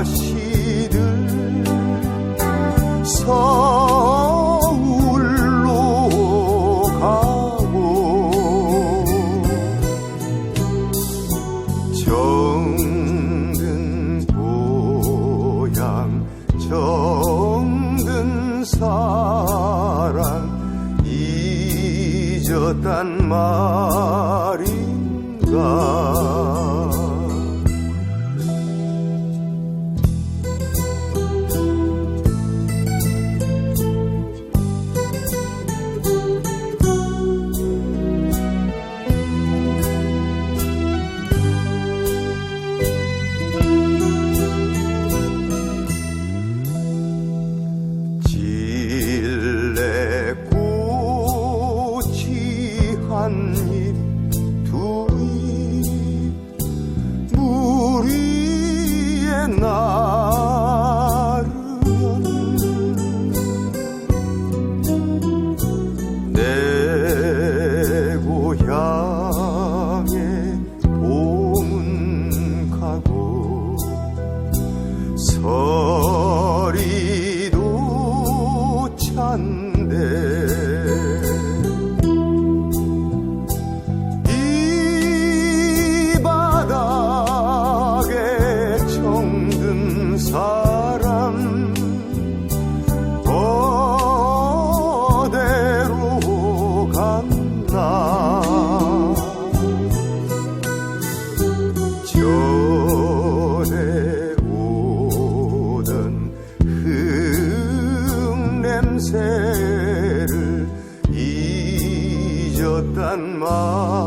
다시들 서울로 가고 정든 고향 정든 사랑 잊었단 말인가? 두입 물 위에 나르면 내 고향에 봄은 가고 서 잊었